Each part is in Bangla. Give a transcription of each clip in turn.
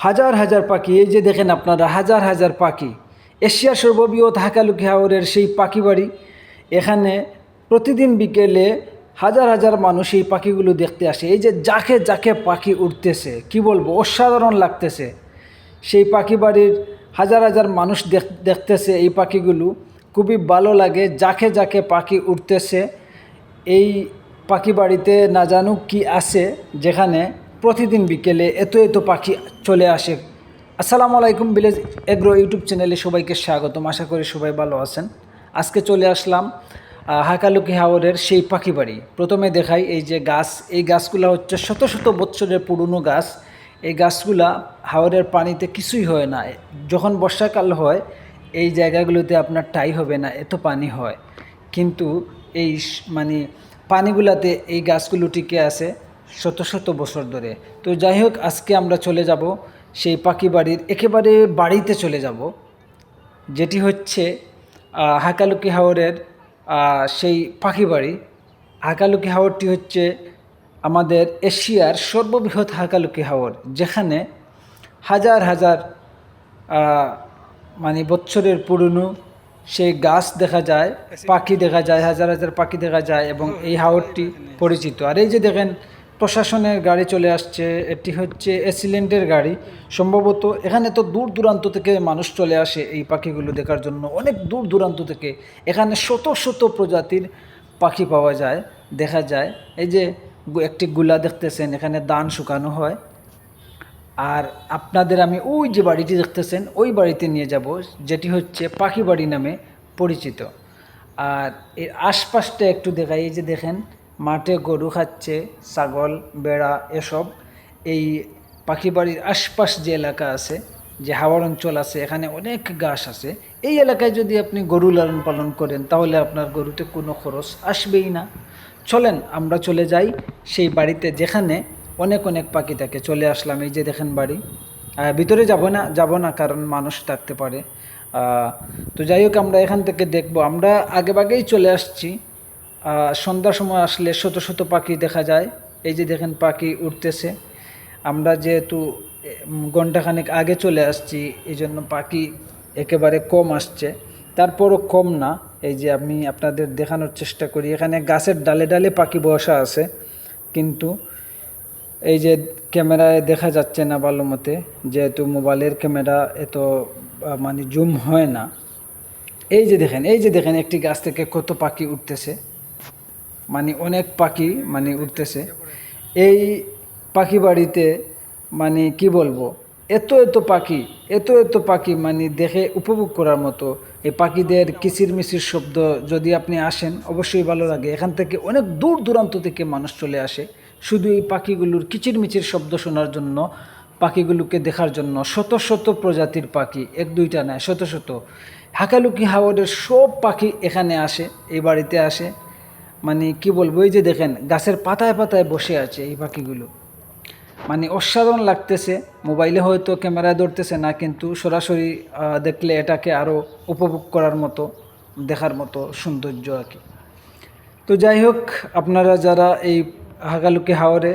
হাজার হাজার পাখি, এই যে দেখেন আপনারা, হাজার হাজার পাখি। এশিয়ার সর্ববৃহৎ হাকালুকি হাওরের সেই পাখি বাড়ি। এখানে প্রতিদিন বিকেলে হাজার হাজার মানুষ এই পাখিগুলো দেখতে আসে। এই যে যাকে যাকে পাখি উঠতেছে কি বলব, অসাধারণ লাগতেছে। সেই পাখি বাড়ির হাজার হাজার মানুষ দেখ- দেখতেছে এই পাখিগুলো। খুবই ভালো লাগে যাকে যাকে পাখি উঠতেছে এই পাখি বাড়িতে না জানুক কি আছে, যেখানে প্রতিদিন বিকেলে এত এত পাখি চলে আসে। আসসালামু আলাইকুম ভিলেজ এগ্রো ইউটিউব চ্যানেলে সবাইকে স্বাগতম। আশা করি সবাই ভালো আছেন। আজকে চলে আসলাম হাকালুকি হাওরের সেই পাখি বাড়ি। প্রথমে দেখাই এই যে গাছ। এই গাছগুলো হচ্ছে শত শত বৎসরের পুরনো গাছ। এই গাছগুলা হাওরের পানিতে কিছুই হয় না। যখন বর্ষাকাল হয়, এই জায়গাগুলোতে আপনার টাই হবে না, এত পানি হয়। কিন্তু এই মানে পানিগুলাতে এই গাছগুলো টিকে আছে। শত শত বছর ধরে। তো যাই হোক আজকে আমরা চলে যাব সেই পাখি বাড়ির, একেবারে বাড়িতে চলে যাব, যেটি হচ্ছে হাকালুকি হাওরের সেই পাখি বাড়ি। হাকালুকি হাওরটি হচ্ছে আমাদের এশিয়ার সর্ববৃহৎ হাকালুকি হাওর, যেখানে হাজার হাজার মানে বছরের পুরনো সেই গাছ দেখা যায়, পাখি দেখা যায়, হাজার হাজার পাখি দেখা যায় এবং এই হাওরটি পরিচিত। আর এই যে দেখেন প্রশাসনের গাড়ি চলে আসছে, এটি হচ্ছে এসিলেন্টের গাড়ি। সম্ভবত এখানে তো দূর দূরান্ত থেকে মানুষ চলে আসে এই পাখিগুলো দেখার জন্য। অনেক দূর দূরান্ত থেকে এখানে শত শত প্রজাতির পাখি পাওয়া যায়, দেখা যায়। এই যে একটি গুলা দেখতেছেন, এখানে দান শুকানো হয়। আর আপনাদের আমি ওই যে বাড়িটি দেখতেছেন, ওই বাড়িতে নিয়ে যাব, যেটি হচ্ছে পাখি বাড়ি নামে পরিচিত। আর এর আশপাশটা একটু দেখাই, এই যে দেখেন মাঠে গরু খাচ্ছে, ছাগল, বেড়া, এসব। এই পাখি বাড়ির আশপাশ যে এলাকা আছে, যে হাওয়ার অঞ্চল আছে, এখানে অনেক গাছ আছে। এই এলাকায় যদি আপনি গরু লালন পালন করেন, তাহলে আপনার গরুতে কোনো খরচ আসবেই না। চলেন, আমরা চলে যাই সেই বাড়িতে যেখানে অনেক অনেক পাখি থাকে। চলে আসলাম, এই যে দেখেন বাড়ি। ভিতরে যাব না যাব না, কারণ মানুষ থাকতে পারে। তো যাই হোক, আমরা এখান থেকে দেখব। আমরা আগেভাগেই চলে আসছি। সন্ধ্যার সময় আসলে শত শত পাখি দেখা যায়। এই যে দেখেন পাখি উঠতেছে। আমরা যেহেতু ঘন্টাখানেক আগে চলে আসছি, এই জন্য পাখি একেবারে কম আসছে। তারপরও কম না। এই যে আমি আপনাদের দেখানোর চেষ্টা করি। এখানে গাছের ডালে ডালে পাখি বসা আছে। কিন্তু এই যে ক্যামেরায় দেখা যাচ্ছে না ভালো মতে, যেহেতু মোবাইলের ক্যামেরা এত মানে জুম হয় না। এই যে দেখেন, এই যে দেখেন একটি গাছ থেকে কত পাখি উঠতেছে। মানে অনেক পাখি মানে উঠতেছে। এই পাখি বাড়িতে মানে কি বলব? এত এত পাখি, এত এত পাখি মানে দেখে উপভোগ করার মতো। এই পাখিদের কিচির মিচির শব্দ যদি আপনি আসেন, অবশ্যই ভালো লাগে। এখান থেকে অনেক দূর দূরান্ত থেকে মানুষ চলে আসে। শুধু এই পাখিগুলোর কিচির মিচির শব্দ শোনার জন্য, পাখিগুলোকে দেখার জন্য শত শত প্রজাতির পাখি, এক দুইটা নয়, শত শত। হাকালুকি হাওরের সব পাখি এখানে আসে, এই বাড়িতে আসে। মানে কি বলব, এই যে দেখেন, গাছের পাতায় পাতায় বসে আছে এই পাখিগুলো। মানে অসাধারণ লাগতেছে, মোবাইলে হয়তো ক্যামেরায় ধরতেছে না, কিন্তু সরাসরি দেখলে এটাকে আরও উপভোগ করার মতো, দেখার মতো সৌন্দর্য আর কি। তো যাই হোক, আপনারা যারা এই হাগালুকি হাওরে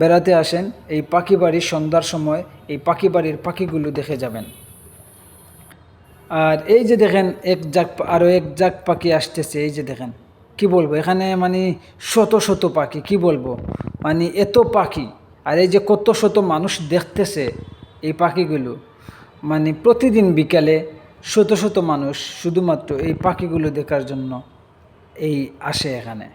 বেড়াতে আসেন, এই পাখি বাড়ির সন্ধ্যার সময় এই পাখি বাড়ির পাখিগুলো দেখে যাবেন। আর এই যে দেখেন, এক জাক আরও এক জাক পাখি আসতেছে, এই যে দেখেন। কি বলব, এখানে মানে শত শত পাখি, কি বলব? মানে এত পাখি, আর এই যে কত শত মানুষ দেখতেছে এই পাখিগুলো মানে প্রতিদিন বিকালে শত শত মানুষ শুধুমাত্র এই পাখিগুলো দেখার জন্য এই আসে এখানে।